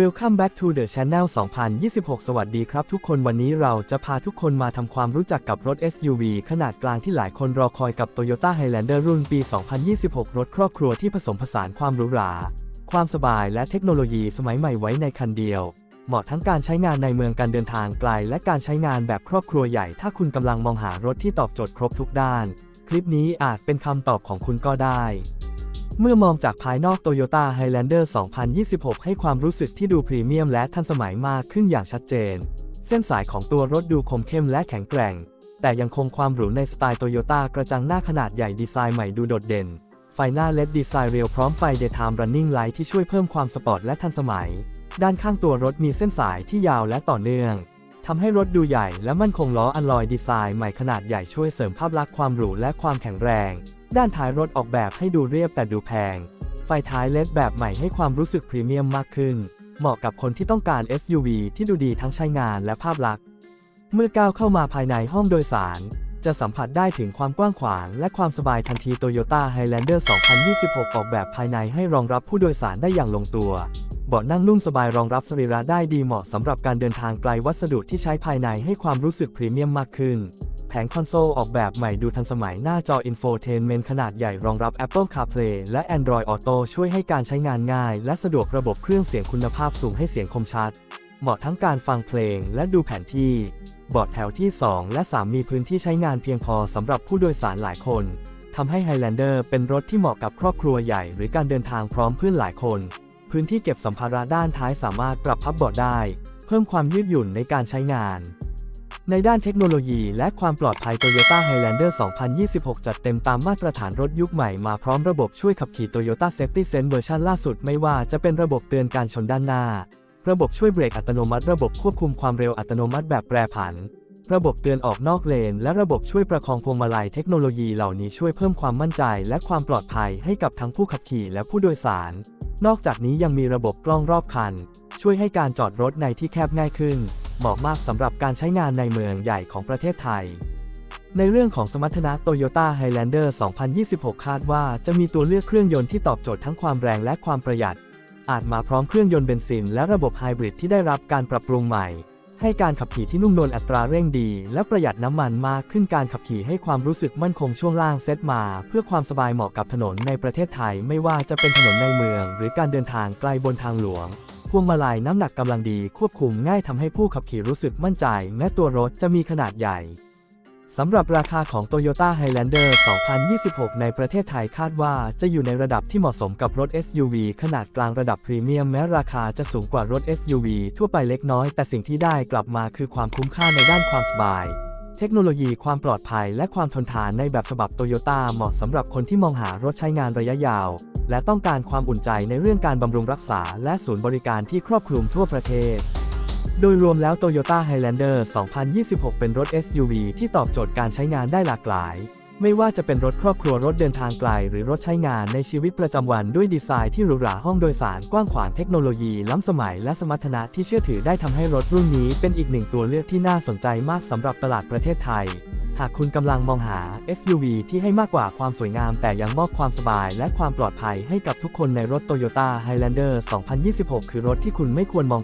Welcome back to the channel 2026 สวัสดีครับทุกคนวันนี้เราจะพาทุกคนมาทำความรู้จักกับรถ SUV ขนาดกลางที่หลายคนรอคอยกับ Toyota Highlander รุ่นปี 2026 รถครอบครัวที่ผสมผสานความหรูหรา ความสบายและเทคโนโลยีสมัยใหม่ไว้ในคันเดียว เหมาะทั้งการใช้งานในเมืองการเดินทางไกล และการใช้งานแบบครอบครัวใหญ่ ถ้าคุณกำลังมองหารถที่ตอบโจทย์ครบทุกด้าน คลิปนี้อาจเป็นคำตอบของคุณก็ได้ เมื่อมองจากภายนอก Toyota Highlander 2026 ให้ความรู้สึกที่ดูพรีเมียมและทันสมัยมากขึ้นอย่างชัดเจน เส้นสายของตัวรถดูคมเข้มและแข็งแกร่ง แต่ยังคงความหรูในสไตล์ Toyota กระจังหน้าขนาดใหญ่ดีไซน์ใหม่ดูโดดเด่น ไฟหน้า LED ดีไซน์เรียวพร้อมไฟ Daytime Running Light ที่ช่วยเพิ่มความสปอร์ตและทันสมัย ด้านข้างตัวรถมีเส้นสายที่ยาวและต่อเนื่องทำให้รถดูใหญ่และมั่นคงล้ออันลอยดีไซน์ใหม่ขนาดใหญ่ช่วยเสริมภาพลักษณ์ความหรูและความแข็งแรง ด้านท้ายรถออกแบบให้ดูเรียบแต่ดูแพง ไฟท้ายเลดแบบใหม่ให้ความรู้สึกพรีเมียมมากขึ้น เหมาะกับคนที่ต้องการ SUV ที่ดูดีทั้งใช้งานและภาพลักษณ์ เมื่อก้าวเข้ามาภายในห้องโดยสาร จะสัมผัสได้ถึงความกว้างขวางและความสบายทันที Toyota Highlander 2026 ออกแบบภายในให้รองรับผู้โดยสารได้อย่างลงตัว เบาะนั่งนุ่มสบายรองรับสรีระได้ดีเหมาะสำหรับการเดินทางไกลวัสดุที่ใช้ภายในให้ความรู้สึกพรีเมียมมากขึ้น แผงคอนโซลออกแบบใหม่ดูทันสมัยหน้าจอ Infotainment ขนาดใหญ่รองรับ Apple CarPlay และ Android Auto ช่วยให้การใช้งานง่าย และสะดวกระบบเครื่องเสียงคุณภาพสูงให้เสียงคมชัด เหมาะทั้งการฟังเพลงและดูแผนที่เบาะแถวที่ 2 และ 3 มีพื้นที่ใช้งานเพียงพอสำหรับผู้โดยสารหลายคนทำให้ Highlander เป็นรถที่เหมาะกับครอบครัวใหญ่ หรือการเดินทางพร้อมเพื่อนหลายคน พื้นที่เก็บสัมภาระด้านท้ายสามารถปรับพับเบาะได้ เพิ่มความยืดหยุ่นในการใช้งาน ในด้านเทคโนโลยีและความปลอดภัย Toyota Highlander 2026 จัดเต็มตามมาตรฐานรถยุคใหม่มาพร้อมระบบช่วยขับขี่ Toyota Safety Sense เวอร์ชันล่าสุดไม่ว่าจะเป็นระบบเตือนการชนด้านหน้า ระบบช่วยเบรกอัตโนมัติ ระบบควบคุมความเร็วอัตโนมัติแบบแปรผัน ระบบเตือนออกนอกเลน และระบบช่วยประคองพวงมาลัยเทคโนโลยีเหล่านี้ช่วยเพิ่มความมั่นใจ และความปลอดภัยให้กับทั้งผู้ขับขี่และผู้โดยสาร นอกจากนี้ยังมีระบบกล้องรอบคัน ช่วยให้การจอดรถในที่แคบง่ายขึ้น เหมาะมากสำหรับการใช้งานในเมืองใหญ่ของประเทศไทย ในเรื่องของสมรรถนะ Toyota Highlander 2026 คาดว่าจะมีตัวเลือกเครื่องยนต์ที่ตอบโจทย์ทั้งความแรงและความประหยัด อาจมาพร้อมเครื่องยนต์เบนซินและระบบไฮบริดที่ได้รับการปรับปรุงใหม่ ให้การขับขี่ที่นุ่มนวลอัตราเร่งดี และประหยัดน้ำมันมากขึ้นการขับขี่ให้ความรู้สึกมั่นคงช่วงล่างเซตมา เพื่อความสบายเหมาะกับถนนในประเทศไทย ไม่ว่าจะเป็นถนนในเมือง หรือการเดินทางไกลบนทางหลวง พวงมาลัยน้ำหนักกำลังดีควบคุมง่ายทำให้ผู้ขับขี่รู้สึกมั่นใจแม้ตัวรถจะมีขนาดใหญ่สำหรับราคาของ Toyota Highlander 2026 ในประเทศไทยคาดว่าจะอยู่ในระดับที่เหมาะสมกับรถ SUV ขนาดกลางระดับพรีเมียมแม้ราคาจะสูงกว่ารถ SUV ทั่วไปเล็กน้อย แต่สิ่งที่ได้กลับมาคือความคุ้มค่าในด้านความสบาย เทคโนโลยีความปลอดภัยและความทนทานในแบบฉบับโตโยต้าเหมาะสำหรับคนที่มองหารถใช้งานระยะยาว และต้องการความอุ่นใจในเรื่องการบำรุงรักษา และศูนย์บริการที่ครอบคลุมทั่วประเทศ โดยรวมแล้ว Toyota Highlander 2026 เป็นรถ SUV ที่ตอบโจทย์การใช้งานได้หลากหลาย ไม่ว่าจะเป็นรถครอบครัวรถเดินทางไกล หรือรถใช้งานในชีวิตประจำวันด้วยดีไซน์ที่หรูหราห้องโดยสารกว้างขวางเทคโนโลยีล้ำสมัยและสมรรถนะที่เชื่อถือได้ทำให้รถรุ่นนี้เป็นอีกหนึ่งตัวเลือกที่น่าสนใจมากสำหรับตลาดประเทศไทย หากคุณกำลังมองหา SUV ที่ให้มากกว่าความสวยงาม แต่ยังมอบความสบายและความปลอดภัยให้กับทุกคนในรถ Toyota Highlander 2026 คือรถที่คุณไม่ควรมอง